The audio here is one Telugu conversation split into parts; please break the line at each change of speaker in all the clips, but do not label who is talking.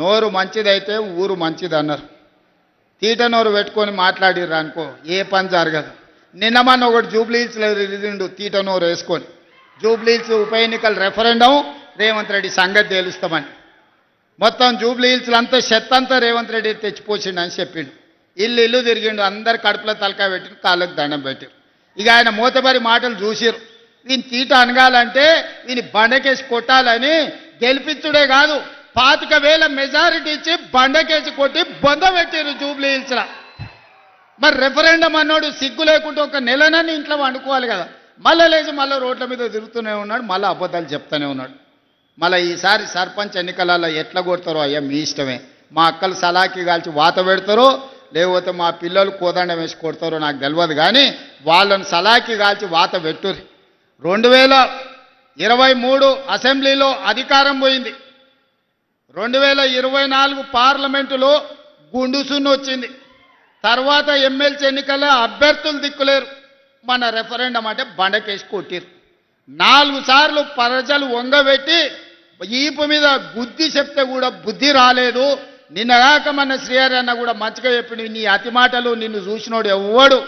నోరు మంచిదైతే ఊరు మంచిది అన్నారు తీట నోరు పెట్టుకొని మాట్లాడిర్రు అనుకో ఏ పని జరగదు. నిన్న మన ఒకటి జూబ్లీహిల్స్లో రిజిండు తీట నోరు వేసుకొని. జూబ్లీహిల్స్ ఉప ఎన్నికల రెఫరెండం రేవంత్ రెడ్డి సంగతి తేలుస్తామని. మొత్తం జూబ్లీహిల్స్లో అంతా చెత్తంతా రేవంత్ రెడ్డి తెచ్చిపోసిండు అని చెప్పిండు. ఇల్లు ఇల్లు తిరిగిండు అందరు కడుపులో తలకాయ పెట్టిరు కాళ్ళకు దండం పెట్టారు ఇక ఆయన మూతబరి మాటలు చూసిరు ఈయన తీట అనగాలంటే ఈయన బండకేసి కొట్టాలని గెలిపించుడే కాదు. పాతిక వేల మెజారిటీ ఇచ్చి బండకేసి కొట్టి బొంద పెట్టారు జూబ్లీ హిల్స్లో. మరి రెఫరెండం అన్నాడు సిగ్గు లేకుంటే ఒక నెలనని ఇంట్లో వండుకోవాలి కదా. మళ్ళీ లేచి మళ్ళీ రోడ్ల మీద తిరుగుతూనే ఉన్నాడు మళ్ళీ అబద్ధాలు చెప్తూనే ఉన్నాడు. మళ్ళీ ఈసారి సర్పంచ్ ఎన్నికలలో ఎట్లా కొడతారో అయ్యా మీ ఇష్టమే. మా అక్కలు సలాకి కాల్చి వాత పెడతారో లేకపోతే మా పిల్లలు కోదండం వేసి కొడతారో నాకు తెలియదు కానీ వాళ్ళని సలాకి కాల్చి వాత పెట్టురు రెండు వేల ఇరవై మూడు అసెంబ్లీలో అధికారం పోయింది. రెండు వేల ఇరవై నాలుగు పార్లమెంటులో గుండుసును వచ్చింది. తర్వాత ఎమ్మెల్సీ ఎన్నికల్లో అభ్యర్థులు దిక్కులేరు. మన రెఫరెండం అంటే బండకేసి కొట్టిరు నాలుగు సార్లు ప్రజలు వంగబెట్టి ఈపు మీద బుద్ధి చెప్తే కూడా బుద్ధి రాలేదు. నిన్నగాక మన శ్రీహరి అన్న కూడా మంచిగా చెప్పిండు నీ అతి మాటలు నిన్ను చూసినోడు ఎవ్వడు.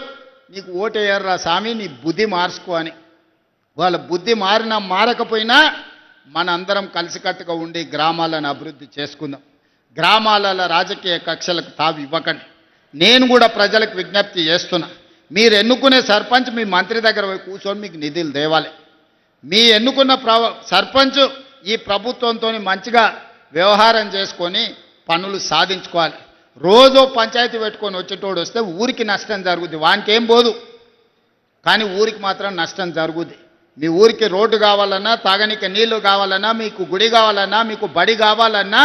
నీకు ఓటేయర్రా స్వామి నీ బుద్ధి మార్చుకో అని. వాళ్ళ బుద్ధి మారినా మారకపోయినా మనందరం కలిసికట్టుగా ఉండి గ్రామాలను అభివృద్ధి చేసుకుందాం. గ్రామాలలో రాజకీయ కక్షలకు తావి ఇవ్వకండి. నేను కూడా ప్రజలకు విజ్ఞప్తి చేస్తున్నా. మీరు ఎన్నుకునే సర్పంచ్ మీ మంత్రి దగ్గర పోయి కూర్చొని మీకు నిధులు దేవాలి మీ ఎన్నుకున్న ప్ర సర్పంచ్ ఈ ప్రభుత్వంతో మంచిగా వ్యవహారం చేసుకొని పనులు సాధించుకోవాలి. రోజు పంచాయతీ పెట్టుకొని వచ్చేటోడు వస్తే ఊరికి నష్టం జరుగుద్ది. వానికి ఏం పోదు కానీ ఊరికి మాత్రం నష్టం జరుగుద్ది. మీ ఊరికి రోడ్డు కావాలన్నా తాగనీకి నీళ్ళు కావాలన్నా మీకు గుడి కావాలన్నా మీకు బడి కావాలన్నా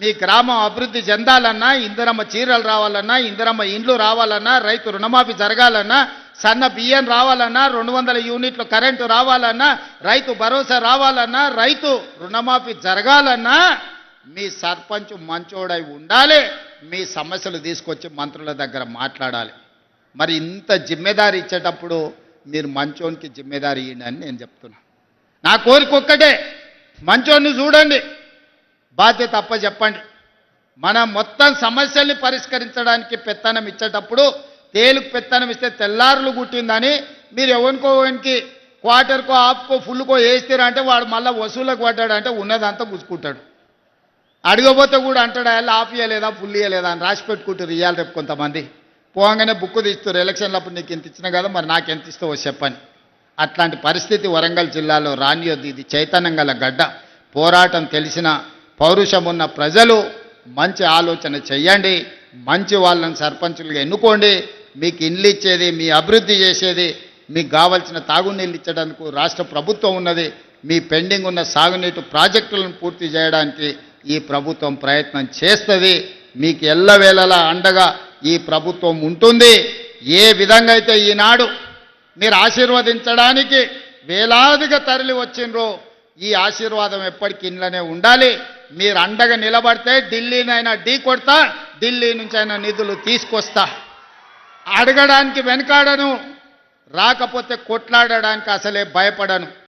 మీ గ్రామం అభివృద్ధి చెందాలన్నా ఇందిరమ్మ చీరలు రావాలన్నా ఇందిరమ్మ ఇండ్లు రావాలన్నా రైతు రుణమాఫీ జరగాలన్నా సన్న బియ్యం రావాలన్నా రెండు వందల యూనిట్లు కరెంటు రావాలన్నా రైతు భరోసా రావాలన్నా రైతు రుణమాఫీ జరగాలన్నా మీ సర్పంచ్ మంచోడై ఉండాలి మీ సమస్యలు తీసుకొచ్చి మంత్రుల దగ్గర మాట్లాడాలి. మరి ఇంత జిమ్మెదారి ఇచ్చేటప్పుడు మీరు మంచోనికి జిమ్మేదారి అని నేను చెప్తున్నా. నా కోరిక ఒక్కటే మంచోన్ని చూడండి. బాధ్యత తప్ప చెప్పండి. మన మొత్తం సమస్యల్ని పరిష్కరించడానికి పెత్తనం ఇచ్చేటప్పుడు తేలుకు పెత్తనం ఇస్తే తెల్లారులు గుట్టిందని మీరు ఎవరికోవనికి క్వార్టర్కో ఆఫ్కో ఫుల్కో వేస్తారా అంటే వాడు మళ్ళీ వసూలకు పడ్డాడు అంటే ఉన్నదంతా గుచ్చుకుంటాడు. అడగబోతే కూడా అంటాడు అలా ఆఫ్ ఇయ్యలేదా ఫుల్ ఇయ్యలేదా? అని రాసి పెట్టుకుంటారు ఇవ్వాలి రేపు కొంతమంది. పోగానే బుక్ తీస్తారు ఎలక్షన్లు అప్పుడు నీకు ఎంత ఇచ్చినా కదా మరి నాకు ఎంత ఇస్తావో చెప్పని. అట్లాంటి పరిస్థితి వరంగల్ జిల్లాలో రానియొద్దు. ఇది చైతన్యం గల గడ్డ. పోరాటం తెలిసిన పౌరుషం ఉన్న ప్రజలు మంచి ఆలోచన చెయ్యండి. మంచి వాళ్ళని సర్పంచులుగా ఎన్నుకోండి. మీకు ఇండ్లు ఇచ్చేది మీ అభివృద్ధి చేసేది మీకు కావలసిన తాగునీళ్ళు ఇచ్చడానికి రాష్ట్ర ప్రభుత్వం ఉన్నది. మీ పెండింగ్ ఉన్న సాగునీటి ప్రాజెక్టులను పూర్తి చేయడానికి ఈ ప్రభుత్వం ప్రయత్నం చేస్తుంది. మీకు ఎల్లవేళలా అండగా ఈ ప్రభుత్వం ఉంటుంది. ఏ విధంగా అయితే ఈనాడు మీరు ఆశీర్వదించడానికి వేలాదిగా తరలి వచ్చిండ్రో ఈ ఆశీర్వాదం ఎప్పటికీ ఇంట్లోనే ఉండాలి. మీరు అండగా నిలబడితే ఢిల్లీనైనా ఢీ కొడతా ఢిల్లీ నుంచి అయినా నిధులు తీసుకొస్తా. అడగడానికి వెనకాడను రాకపోతే కొట్లాడడానికి అసలే భయపడను.